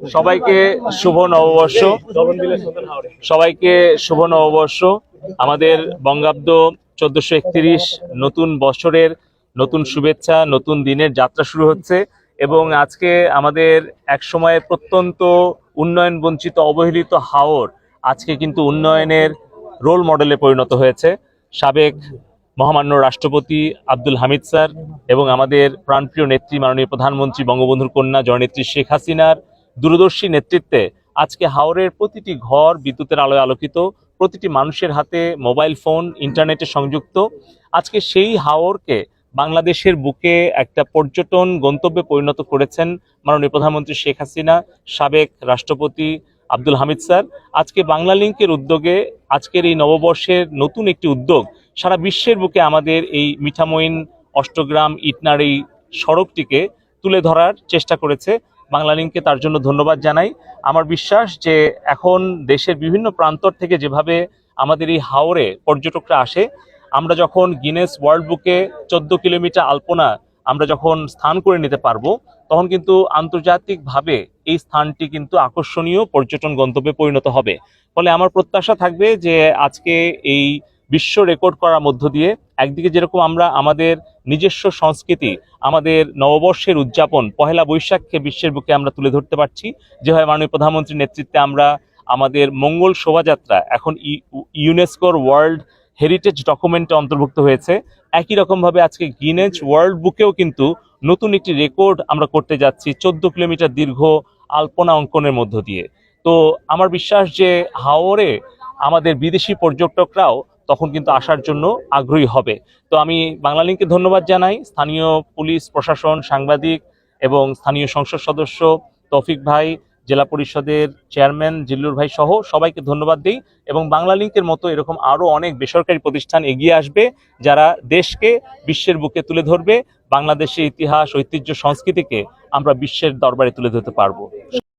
সবাইকে শুভ নববর্ষ। সবাইকে শুভ নববর্ষ। আমাদের বঙ্গাব্দ চোদ্দশো একত্রিশ নতুন বছরের নতুন শুভেচ্ছা, নতুন দিনের যাত্রা শুরু হচ্ছে এবং আজকে আমাদের এক সময়ে প্রত্যন্ত উন্নয়ন বঞ্চিত অবহেলিত হাওর আজকে কিন্তু উন্নয়নের রোল মডেলে পরিণত হয়েছে। সাবেক মহামান্য রাষ্ট্রপতি আব্দুল হামিদ স্যার এবং আমাদের প্রাণপ্রিয় নেত্রী মাননীয় প্রধানমন্ত্রী বঙ্গবন্ধুর কন্যা জননেত্রী শেখ হাসিনার দূরদর্শী নেতৃত্বে আজকে হাওরের প্রতিটি ঘর বিদ্যুতের আলোয় আলোকিত, প্রতিটি মানুষের হাতে মোবাইল ফোন, ইন্টারনেটে সংযুক্ত। আজকে সেই হাওরকে বাংলাদেশের বুকে একটা পর্যটন গন্তব্যে পরিণত করেছেন মাননীয় প্রধানমন্ত্রী শেখ হাসিনা, সাবেক রাষ্ট্রপতি আব্দুল হামিদ স্যার। আজকে বাংলা লিঙ্কের উদ্যোগে আজকের এই নববর্ষের নতুন একটি উদ্যোগ সারা বিশ্বের বুকে আমাদের এই মিঠামইন অষ্টগ্রাম ইটনার এই সড়কটিকে তুলে ধরার চেষ্টা করেছে। বাংলা লিঙ্ককে তার জন্য ধন্যবাদ জানাই। আমার বিশ্বাস যে এখন দেশের বিভিন্ন প্রান্তর থেকে যেভাবে আমাদের এই হাওরে পর্যটকরা আসে, আমরা যখন গিনেস ওয়ার্ল্ড বুকে চোদ্দ কিলোমিটার আলপনা আমরা যখন স্থান করে নিতে পারব, তখন কিন্তু আন্তর্জাতিকভাবে এই স্থানটি কিন্তু আকর্ষণীয় পর্যটন গন্তব্যে পরিণত হবে। ফলে আমার প্রত্যাশা থাকবে যে আজকে এই বিশ্ব রেকর্ড করার মধ্য দিয়ে একদিকে যেরকম আমরা আমাদের নিজস্ব সংস্কৃতি, আমাদের নববর্ষের উদযাপন, পহেলা বৈশাখকে বিশ্বের বুকে আমরা তুলে ধরতে পারছি। যেভাবে মাননীয় প্রধানমন্ত্রীর নেতৃত্বে আমরা আমাদের মঙ্গল শোভাযাত্রা এখন ইউনেস্কোর ওয়ার্ল্ড হেরিটেজ ডকুমেন্টে অন্তর্ভুক্ত হয়েছে। একই রকমভাবে আজকে গিনেজ ওয়ার্ল্ড বুকেও কিন্তু নতুন একটি রেকর্ড আমরা করতে যাচ্ছি, চোদ্দ কিলোমিটার দীর্ঘ আলপনা অঙ্কনের মধ্য দিয়ে। তো আমার বিশ্বাস যে হাওরে আমাদের বিদেশি পর্যটকরাও তখন কিন্তু আসার জন্য আগ্রহী হবে। তো আমি বাংলা লিঙ্ককে ধন্যবাদ জানাই। স্থানীয় পুলিশ, প্রশাসন, সাংবাদিক এবং স্থানীয় সংসদ সদস্য তৌফিক ভাই, জেলা পরিষদের চেয়ারম্যান জিল্লুর ভাই সহ সবাইকে ধন্যবাদ দিই এবং বাংলা লিঙ্কের মতো এরকম আরও অনেক বেসরকারি প্রতিষ্ঠান এগিয়ে আসবে যারা দেশকে বিশ্বের বুকে তুলে ধরবে, বাংলাদেশের ইতিহাস, ঐতিহ্য, সংস্কৃতিকে আমরা বিশ্বের দরবারে তুলে ধরতে পারব।